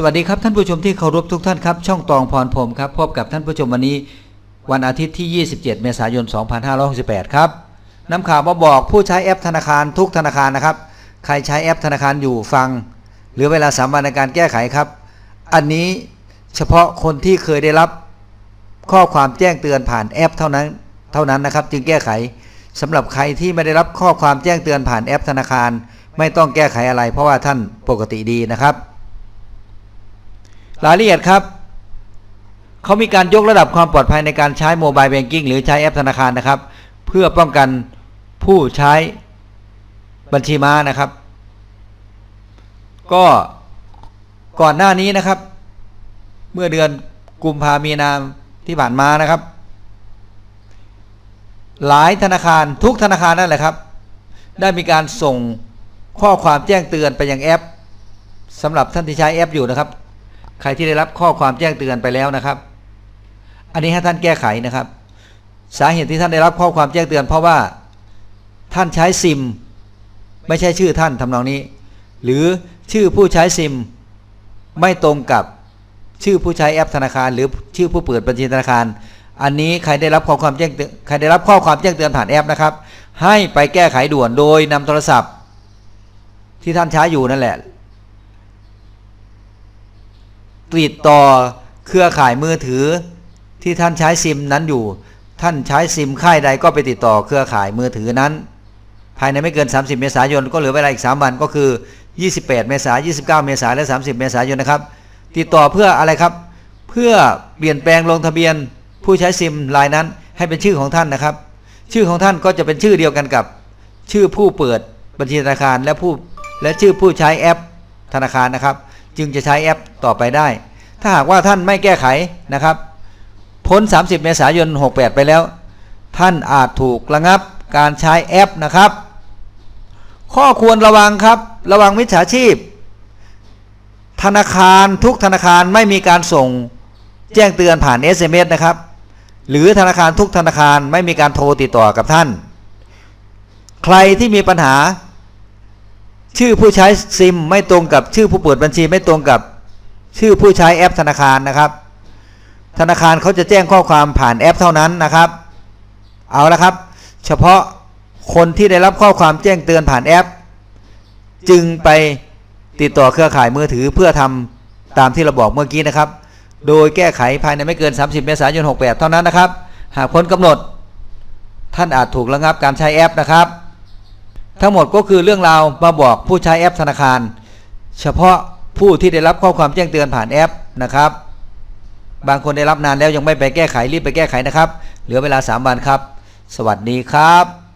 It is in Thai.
สวัสดีครับท่านผู้ชมที่เคารพทุกท่านครับ ช่องตองพรพรมครับพบกับท่านผู้ชมวันนี้ วันอาทิตย์ที่ 27 เมษายน 2568 ครับนำข่าวมาบอกผู้ใช้แอปธนาคารทุกธนาคารนะครับ ใครใช้แอปธนาคารอยู่ฟังหลือเวลา3วันในการแก้ไขครับ อันนี้เฉพาะคนที่เคยได้รับข้อความแจ้งเตือนผ่านแอปเท่านั้นเท่านั้นนะครับ จึงแก้ไขสำหรับใครที่ไม่ได้รับข้อความแจ้งเตือนผ่านแอปธนาคาร ไม่ต้องแก้ไขอะไร เพราะว่าท่านปกติดีนะครับ รายละเอียดครับเขามีการยกระดับความปลอดภัยในการใช้โมบายแบงกิ้งหรือใช้แอปธนาคารนะครับ เพื่อป้องกันผู้ใช้บัญชีม้านะครับ ก็ก่อนหน้านี้นะครับ เมื่อเดือนกุมภามีนาที่ผ่านมานะครับ หลายธนาคารทุกธนาคารนั่นแหละครับ ได้มีการส่งข้อความแจ้งเตือนไปยังแอปสำหรับท่านที่ใช้แอปอยู่นะครับ ใครที่ได้รับข้อความแจ้งเตือนไปแล้วนะครับ อันนี้ให้ท่านแก้ไขนะครับ สาเหตุที่ท่านได้รับข้อความแจ้งเตือน เพราะว่าท่านใช้ซิม ไม่ใช่ชื่อท่านทำนองนี้ หรือชื่อผู้ใช้ซิม ไม่ตรงกับชื่อผู้ใช้แอปธนาคาร หรือชื่อผู้เปิดบัญชีธนาคาร อันนี้ใครได้รับข้อความแจ้งเตือนใครได้รับข้อความแจ้งเตือนผ่านแอปนะครับ ให้ไปแก้ไขด่วนโดยนำโทรศัพท์ ที่ท่านใช้อยู่นั่นแหละ ติดต่อเครือข่ายมือถือที่ท่านใช้ซิมนั้นอยู่ ท่านใช้ซิมค่ายใดก็ไปติดต่อเครือข่ายมือถือนั้น ภายในไม่เกิน 30 เมษายนก็เหลือเวลาอีก 3 วันก็คือ 28 เมษายน29 เมษายนและ 30 เมษายนนะครับ ติดต่อเพื่ออะไรครับ เพื่อเปลี่ยนแปลงลงทะเบียนผู้ใช้ซิมรายนั้นให้เป็นชื่อของท่านนะครับ ชื่อของท่านก็จะเป็นชื่อเดียวกันกับ ชื่อผู้เปิดบัญชีธนาคารและผู้และชื่อผู้ใช้แอปธนาคารนะครับ จึงจะใช้แอปต่อไปได้ ถ้าหากว่าท่านไม่แก้ไขนะครับ พ้น 30 เมษายน 68 ไปแล้ว ท่านอาจถูกระงับการใช้แอปนะครับ ข้อควรระวังครับ ระวังมิจฉาชีพ ธนาคารทุกธนาคารไม่มีการส่งแจ้งเตือนผ่าน SMS นะครับ หรือธนาคารทุกธนาคารไม่มีการโทรติดต่อกับท่าน ใครที่มีปัญหา ชื่อผู้ใช้ซิมไม่ตรงกับชื่อผู้เปิดบัญชีไม่ตรงกับชื่อผู้ใช้แอปธนาคารนะครับ ธนาคารเขาจะแจ้งข้อความผ่านแอปเท่านั้นนะครับ เอาละครับ เฉพาะคนที่ได้รับข้อความแจ้งเตือนผ่านแอป จึงไปติดต่อเครือข่ายมือถือเพื่อทำตามที่เราบอกเมื่อกี้นะครับ โดยแก้ไขภายในไม่เกิน 30 เมษายน 68 เท่านั้นนะครับ หากพ้นกำหนด ท่านอาจถูกระงับการใช้แอปนะครับ ทั้งหมดก็คือเรื่องราวมาบอกผู้ใช้แอปธนาคาร เฉพาะผู้ที่ได้รับข้อความแจ้งเตือนผ่านแอปนะครับ บางคนได้รับนานแล้วยังไม่ไปแก้ไขรีบไปแก้ไขนะครับ เหลือเวลา 3 วันครับ สวัสดีครับ